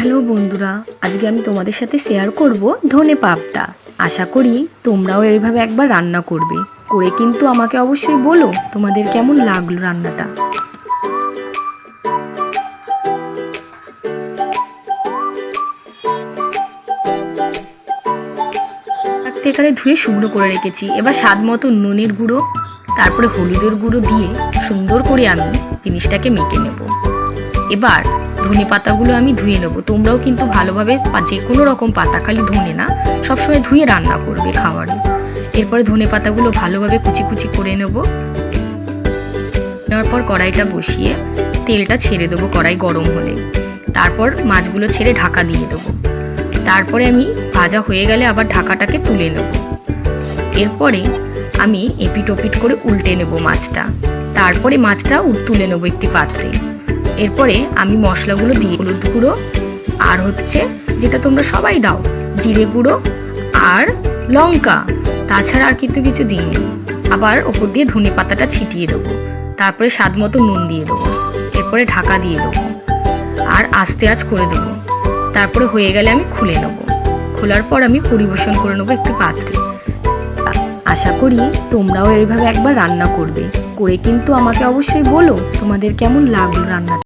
Hello বন্ধুরা, আজকে আমি তোমাদের সাথে শেয়ার করব ধনে পাপটা আশা করি তোমরাও এইভাবে একবার রান্না করবে। করে কিন্তু আমাকে অবশ্যই বলো তোমাদের কেমন লাগল রান্নাটা। এখানে ধুয়ে শুকনো করে রেখেছি। এবার স্বাদ মতো নুনের গুঁড়ো, তারপরে হলুদের গুঁড়ো দিয়ে সুন্দর করে আমি জিনিসটাকে মেখে নেব। এবার ধনে পাতাগুলো আমি ধুয়ে নেব। তোমরাও কিন্তু ভালোভাবে যে কোনো রকম পাতা, খালি ধনে না, সবসময় ধুয়ে রান্না করবে খাবারে। এরপরে ধনে পাতাগুলো ভালোভাবে কুচি কুচি করে নেব। নেওয়ার পর কড়াইটা বসিয়ে তেলটা ছেড়ে দেবো কড়াই গরম হলে। তারপর মাছগুলো ছেড়ে ঢাকা দিয়ে দেবো। তারপরে আমি ভাজা হয়ে গেলে আবার ঢাকাটাকে তুলে নেব। এরপরে আমি এপিট ওপিট করে উল্টে নেব মাছটা। তারপরে মাছটা তুলে নেব একটি পাত্রে। এরপরে আমি মশলাগুলো দিয়ে হলুদ গুঁড়ো, আর হচ্ছে যেটা তোমরা সবাই দাও, জিরে গুঁড়ো আর লঙ্কা। তাছাড়া আর কিন্তু কিছু দিইনি। আবার ওপর দিয়ে ধনে পাতাটা ছিটিয়ে দেবো। তারপরে স্বাদ মতো নুন দিয়ে দেবো। এরপরে ঢাকা দিয়ে দেবো। আর আস্তে আঁচ করে দেবো। তারপরে হয়ে গেলে আমি খুলে নেব। খোলার পর আমি পরিবেশন করে নেব একটি পাত্রে। আশা করি তোমরাও এইভাবে একবার রান্না করবে। করে কিন্তু আমাকে অবশ্যই বলো তোমাদের কেমন লাগল রান্না